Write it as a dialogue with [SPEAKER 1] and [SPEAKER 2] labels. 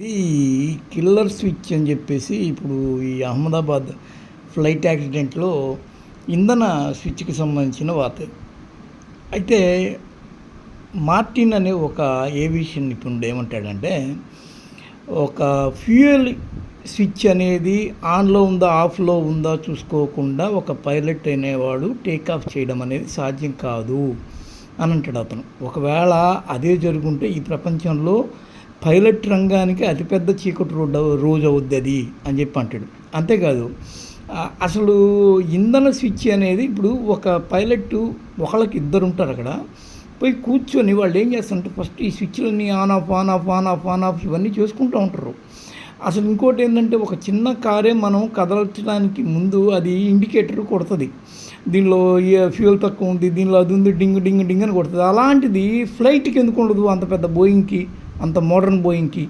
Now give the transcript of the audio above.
[SPEAKER 1] ఇది killer switch అని చెప్పేసి ఇప్పుడు ఈ అహ్మదాబాద్ ఫ్లైట్ యాక్సిడెంట్లో ఇంధన స్విచ్కి సంబంధించిన వార్త. అయితే మార్టిన్ అనే ఒక ఏవియేషన్ నిపుణుడు ఏమంటాడంటే ఒక ఫ్యూయల్ స్విచ్ అనేది ఆన్లో ఉందా ఆఫ్లో ఉందా చూసుకోకుండా ఒక పైలట్ అనేవాడు టేక్ ఆఫ్ చేయడం అనేది సాధ్యం కాదు అని అంటాడు అతను. ఒకవేళ అదే జరుగుంటే ఈ ప్రపంచంలో పైలట్ రంగానికి అతిపెద్ద చీకటి రోడ్డు రోజు అవుద్ది అది అని చెప్పి అంటాడు. అంతేకాదు అసలు ఇంధన స్విచ్ అనేది ఇప్పుడు ఒక పైలట్ ఒకళ్ళకి ఇద్దరు ఉంటారు అక్కడ. పోయి కూర్చొని వాళ్ళు ఏం చేస్తారంటే ఫస్ట్ ఈ స్విచ్లన్నీ on off on off on off on off ఇవన్నీ చేసుకుంటూ ఉంటారు. అసలు ఇంకోటి ఏంటంటే ఒక చిన్న కారే మనం కదలచడానికి ముందు అది ఇండికేటర్ కొడుతుంది. దీనిలో ఫ్యూల్ తక్కువ ఉంది దీనిలో అది ఉంది డింగ్ డింగ్ డింగ్ అని కొడుతుంది. అలాంటిది ఫ్లైట్కి ఎందుకు ఉండదు అంత పెద్ద బోయింగ్కి? అంత మోడర్న్ బోయింగ్కి